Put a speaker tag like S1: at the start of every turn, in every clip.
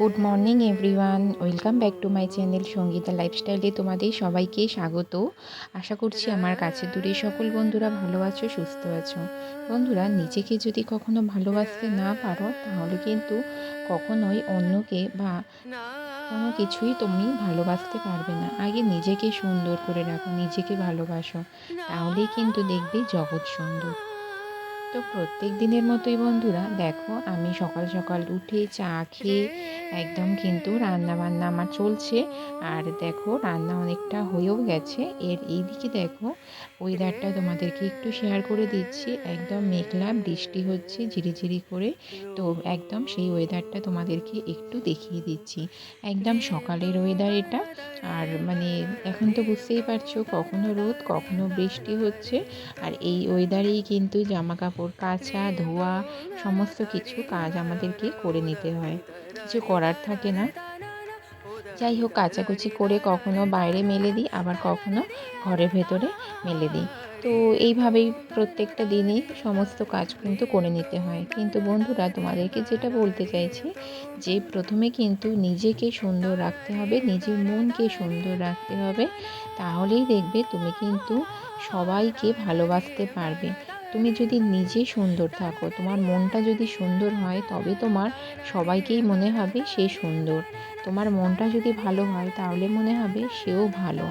S1: Good morning everyone welcome back to my channel Sangeeta লাইফস্টাইলে তোমাদের সবাইকে স্বাগত। আশা করছি আমার কাছে দূরে সকল বন্ধুরা ভালো আছো, সুস্থ আছো। বন্ধুরা, নিজেকে যদি কখনো ভালোবাসতে না পারো, তাহলে কিন্তু কখনোই অন্যকে বা কোনো কিছুই তুমি ভালোবাসতে পারবে না। আগে নিজেকে সুন্দর করে রাখো, নিজেকে ভালোবাসো। তাহলেই কিন্তু দেখবে জগৎ সুন্দর। তো প্রত্যেক দিনের মতোই বন্ধুরা, দেখো আমি সকাল সকাল উঠে চা খেয়ে একদম কিন্তু রান্না বান্না আমার চলছে। আর দেখো রান্না অনেকটা হয়েও গেছে। এর এইদিকে দেখো ওয়েদারটা তোমাদেরকে একটু শেয়ার করে দিচ্ছি। একদম মেঘলা, বৃষ্টি হচ্ছে ঝিরিঝিরি করে। তো একদম সেই ওয়েদারটা তোমাদেরকে একটু দেখিয়ে দিচ্ছি। একদম সকালের ওয়েদার এটা। আর মানে এখন তো বুঝতেই পারছ কখনো রোদ, কখনো বৃষ্টি হচ্ছে। আর এই ওয়েদারেই কিন্তু জামা কাপড় কাচা, ধোয়া, সমস্ত কিছু কাজ আমাদেরকে করে নিতে হয়। কিছু করার থাকে না। যাই হোক, কাচাকুচি করে কখনো বাইরে মেলে দিই, আবার কখনো ঘরের ভেতরে মেলে দিই। তো এইভাবেই প্রত্যেকটা দিনই সমস্ত কাজ কিন্তু করে নিতে হয়। কিন্তু বন্ধুরা, তোমাদেরকে যেটা বলতে চাইছি, যে প্রথমে কিন্তু নিজেকে সুন্দর রাখতে হবে, নিজের মনকে সুন্দর রাখতে হবে। তাহলেই দেখবে তুমি কিন্তু সবাইকে ভালোবাসতে পারবে। তুমি যদি নিজে সুন্দর থাকো, তোমার মনটা যদি সুন্দর হয়, তবে তোমার সবাইকেই মনে হবে সে সুন্দর। তোমার মনটা যদি ভালো হয়, তাহলে মনে হবে সেও ভালো।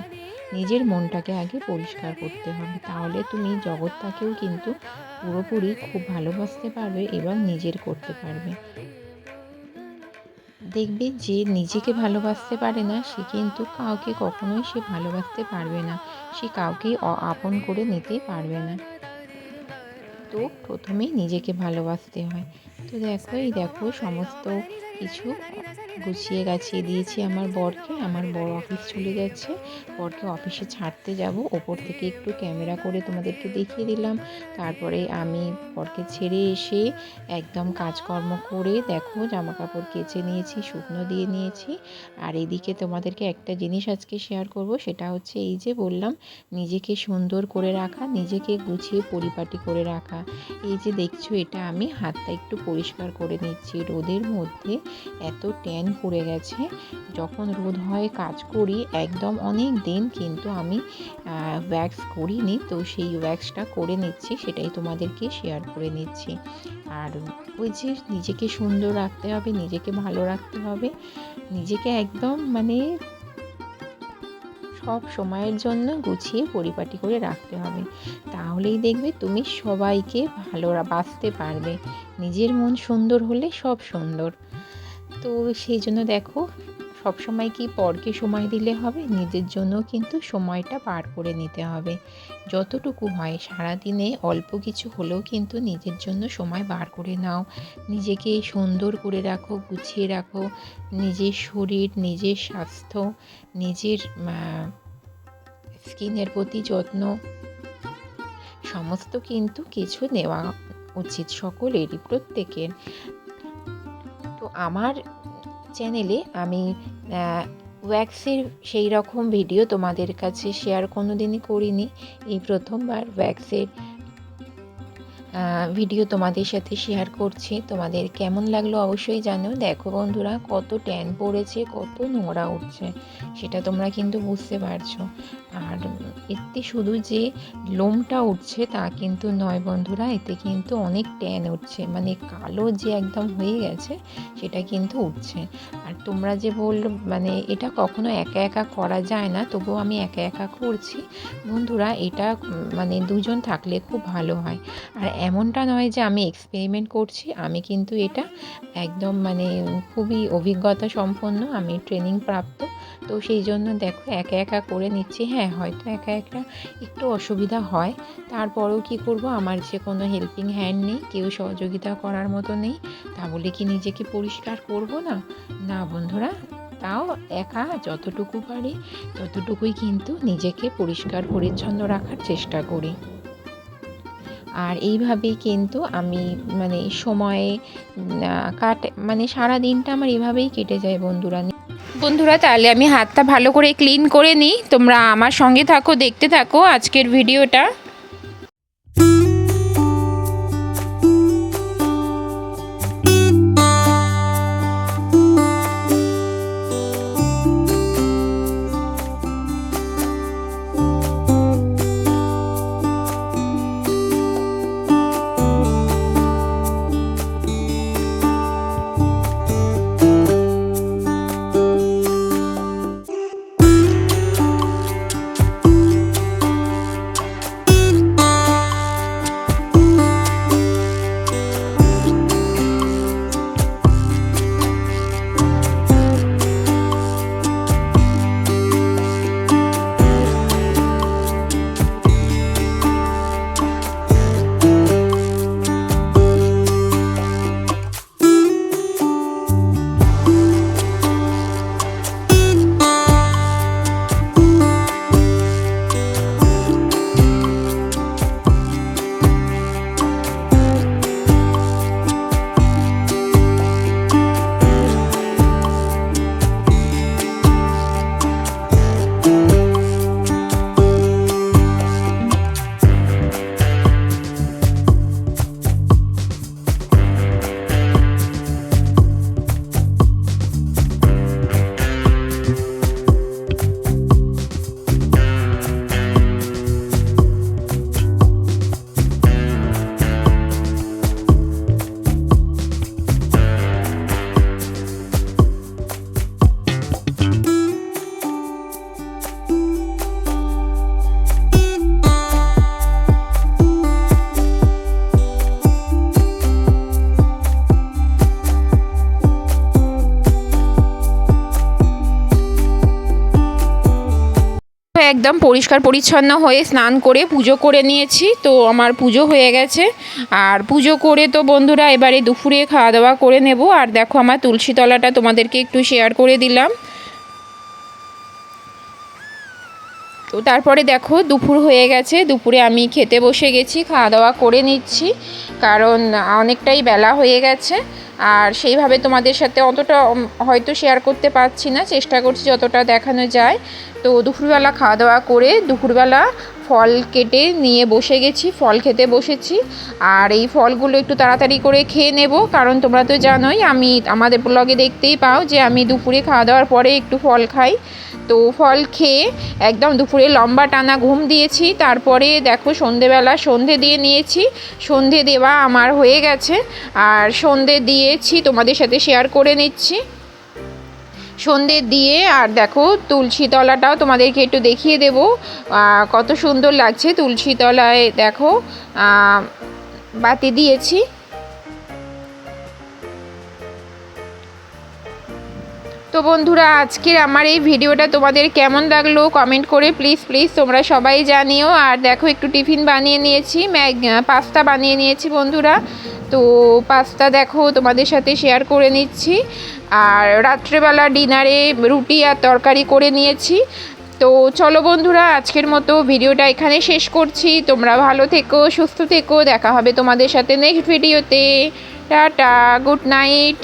S1: নিজের মনটাকে আগে পরিষ্কার করতে হবে। তাহলে তুমি জগৎটাকেও কিন্তু পুরোপুরি খুব ভালোবাসতে পারবে এবং নিজের করতে পারবে। দেখবে যে নিজেকে ভালোবাসতে পারে না, সে কিন্তু কাউকে কখনোই সে ভালোবাসতে পারবে না। সে কাউকেই আপন করে নিতে পারবে না। তো প্রথমেই নিজেকে ভালোবাসতে হয়। তো দেখো এই দেখো সমস্ত কিছু গুছিয়ে গাছিয়ে দিয়েছি আমার বরকে। আমার বর অফিস চলে যাচ্ছে বরকে অফিসে ছাড়তে যাব। ওপর থেকে একটু ক্যামেরা করে তোমাদেরকে দেখিয়ে দিলাম। তারপরে আমি বরকে ছেড়ে এসে একদম কাজকর্ম করে দেখো জামা কাপড় কেচে নিয়েছি, শুকনো দিয়ে নিয়েছি। আর এদিকে তোমাদেরকে একটা জিনিস আজকে শেয়ার করব, সেটা হচ্ছে এই যে বললাম, নিজেকে সুন্দর করে রাখা, নিজেকে গুছিয়ে পরিপাটি করে রাখা। এই যে দেখছ, এটা আমি হাতটা একটু পরিষ্কার করে নিচ্ছি। রোদের মধ্যে এত ট্যান পড়ে গেছে। যখন রোদ হয় কাজ করি, একদম অনেক দিন কিন্তু আমি ওয়্যাক্স করিনি। তো সেই ওয়্যাক্সটা করে নিচ্ছি, সেটাই তোমাদেরকে শেয়ার করে নিচ্ছি। আর ওই যে নিজেকে সুন্দর রাখতে হবে, নিজেকে ভালো রাখতে হবে, নিজেকে একদম মানে সব সময়ের জন্য গুছিয়ে পরিপাটি করে রাখতে হবে। তাহলেই দেখবে তুমি সবাইকে ভালো বাঁচতে পারবে। নিজের মন সুন্দর হলে সব সুন্দর। তো সেই জন্য দেখো সব সময় কি পরকে সময় দিলে হবে? নিজের জন্য কিন্তু সময়টা পার করে নিতে হবে। যতটুকু হয়, সারাদিনে অল্প কিছু হলেও কিন্তু নিজের জন্য সময় বার করে নাও। নিজেকে সুন্দর করে রাখো, গুছিয়ে রাখো। নিজের শরীর, নিজের স্বাস্থ্য, নিজের স্কিনের প্রতি যত্ন, সমস্ত কিন্তু কিছু নেওয়া উচিত সকলেরই, প্রত্যেকের। তো আমার চ্যানেলে আমি ওয়্যাক্সের সেই রকম ভিডিও তোমাদের কাছে শেয়ার কোনো দিনই করিনি। এই প্রথমবার ওয়্যাক্সের ভিডিও তোমাদের সাথে শেয়ার করছি। তোমাদের কেমন লাগল অবশ্যই জানো দেখো বন্ধুরা, কত ট্যান পড়েছে, কত নোংরা উঠছে, সেটা তোমরা কিন্তু বুঝতে পারছ। আর এতে শুধু যে লোমটা উঠছে, তা কিন্তু নয় বন্ধুরা, এতে কিন্তু অনেক ট্যান উঠছে। মানে কালো যে একদম হয়ে গেছে, সেটা কিন্তু উঠছে। আর তোমরা যে বল মানে এটা কখনো একা একা করা যায় না, তবুও আমি একা একা করছি। বন্ধুরা, এটা মানে দুজন থাকলে খুব ভালো হয়। আর এমনটা নয় যে আমি এক্সপেরিমেন্ট করছি, আমি কিন্তু এটা একদম মানে খুবই অভিজ্ঞতা সম্পন্ন, আমি ট্রেনিং প্রাপ্ত। তো সেই জন্য দেখো একা একা করে নিচ্ছি হ্যাঁ হয়তো একা একা একটু অসুবিধা হয়। তারপরেও কি করব? আমার যে কোনো হেল্পিং হ্যান্ড নেই, কেউ সহযোগিতা করার মতো নেই। তা বলে কি নিজেকে পরিষ্কার করব না? না বন্ধুরা, তাও একা যতটুকু পারি, ততটুকুই কিন্তু নিজেকে পরিষ্কার, পরিচ্ছন্ন রাখার চেষ্টা করি। আর এইভাবেই কিন্তু আমি মানে সময়ে কাটে মানে সারা দিনটা আমার এভাবেই কেটে যায় বন্ধুরা। বন্ধুরা, তাহলে আমি হাতটা ভালো করে ক্লিন করে নিই। তোমরা আমার সঙ্গে থাকো, দেখতে থাকো আজকের ভিডিওটা
S2: একদম পরিষ্কার পরিচ্ছন্ন হয়ে স্নান করে পুজো করে নিয়েছি। তো আমার পুজো হয়ে গেছে। আর পুজো করে তো বন্ধুরা এবারে দুপুরে খাওয়া দাওয়া করে নেব। আর দেখো আমার তুলসী তলাটা তোমাদেরকে একটু শেয়ার করে দিলাম। তো তারপরে দেখো দুপুর হয়ে গেছে। দুপুরে আমি খেতে বসে গেছি, খাওয়া দাওয়া করে নিচ্ছি। কারণ অনেকটাই বেলা হয়ে গেছে। আর সেইভাবে তোমাদের সাথে অতটা হয়তো শেয়ার করতে পারছি না। চেষ্টা করছি যতটা দেখানো যায়। তো দুপুরবেলা খাওয়া দাওয়া করে দুপুরবেলা ফল কেটে নিয়ে বসে গেছি, ফল খেতে বসেছি। আর এই ফলগুলো একটু তাড়াতাড়ি করে খেয়ে নেব, কারণ তোমরা তো জানোই, আমি আমাদের ব্লগে দেখতেই পাও যে আমি দুপুরে খাওয়া দাওয়ার পরে একটু ফল খাই। তো ফল খেয়ে একদম দুপুরে লম্বা টানা ঘুম দিয়েছি, তারপরে দেখো সন্ধেবেলা সন্ধে দিয়ে নিয়েছি। সন্ধে দেওয়া আমার হয়ে গেছে, আর সন্ধে দিয়েছি তোমাদের সাথে শেয়ার করে নিচ্ছি। সন্ধে দিয়ে, আর দেখো তুলসী তলাটাও তোমাদেরকে একটু দেখিয়ে দেব। কত সুন্দর লাগছে তুলসী তলায়, দেখো বাতি দিয়েছি। তো বন্ধুরা, আজকের আমার এই ভিডিওটা তোমাদের কেমন লাগল কমেন্ট করে প্লিজ প্লিজ তোমরা সবাই জানিও। আর দেখো, একটু টিফিন বানিয়ে নিয়েছি, ম্যাগ পাস্তা বানিয়ে নিয়েছি বন্ধুরা। তো পাস্তা দেখো, তোমাদের সাথে শেয়ার করে নিচ্ছি। আর রাত্রেবেলা ডিনারে রুটি আর তরকারি করে নিয়েছি। তো চলো বন্ধুরা, আজকের মতো ভিডিওটা এখানে শেষ করছি। তোমরা ভালো থেকো, সুস্থ থেকো। দেখা হবে তোমাদের সাথে নেক্সট ভিডিওতে টাটা গুড নাইট